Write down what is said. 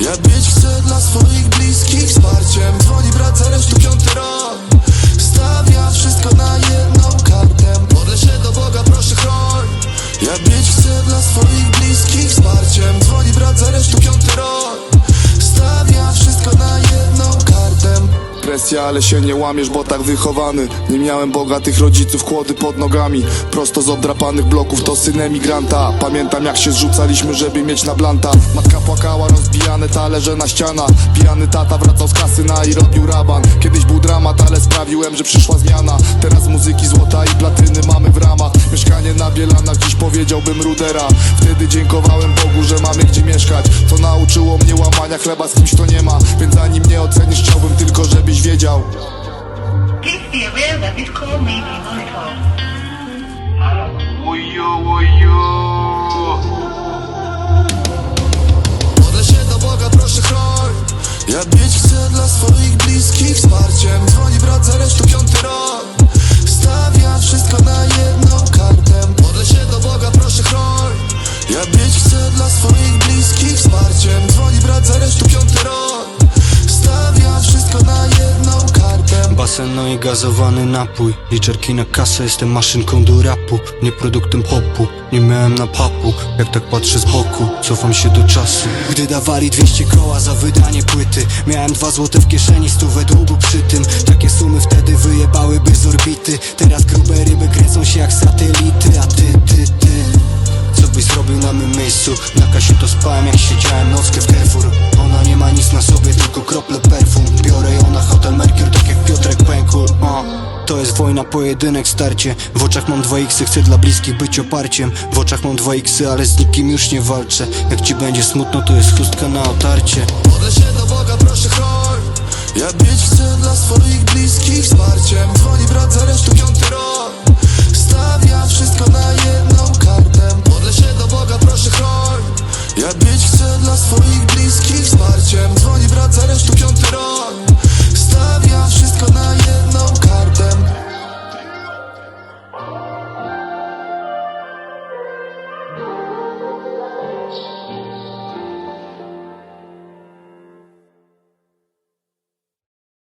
Я бич все на своїх presja, ale się nie łamiesz, bo tak wychowany. Nie miałem bogatych rodziców, kłody pod nogami. Prosto z obdrapanych bloków, to syn emigranta. Pamiętam jak się zrzucaliśmy, żeby mieć na blanta. Matka płakała, rozbijane talerze na ścianach Pijany tata wracał z kasyna i robił raban. Kiedyś był dramat, ale sprawiłem, że przyszła zmiana. Teraz muzyki złota i platyny mamy w ramach. Mieszkanie na Bielanach, dziś powiedziałbym rudera. Wtedy dziękowałem Bogu, że mamy gdzie mieszkać. To nauczyło mnie łamania chleba z kimś, kto nie ma. Więc zanim mnie ocenisz, chciałbym tylko, żebyś wiedział Please be aware that this call may be monitored. Gazowany napój Liczerki na kasę, jestem maszynką do rapu Nie produktem popu, nie miałem na papu Jak tak patrzę z boku, cofam się do czasu. Gdy dawali 200 koła za wydanie płyty Miałem dwa złote w kieszeni, stówę długu przy tym. Takie sumy wtedy wyjebałyby z orbity. Teraz grube ryby kręcą się jak satelity A ty, ty, ty co byś zrobił na mym miejscu? Na kasie to spałem jak siedziałem nockę w Carrefour. Ona nie ma nic na sobie, tylko wojna, pojedynek, starcie. W oczach mam dwa x chcę dla bliskich być oparciem. W oczach mam dwa x ale z nikim już nie walczę. Jak ci będzie smutno, to jest chustka na otarcie. Podle się do Boga, proszę chor Ja bić chcę dla swoich bliskich wsparciem. Dzwoni brat, zaraz tu piąty rok. Stawia wszystko na jedną kartę. Podle się do Boga, proszę chor Ja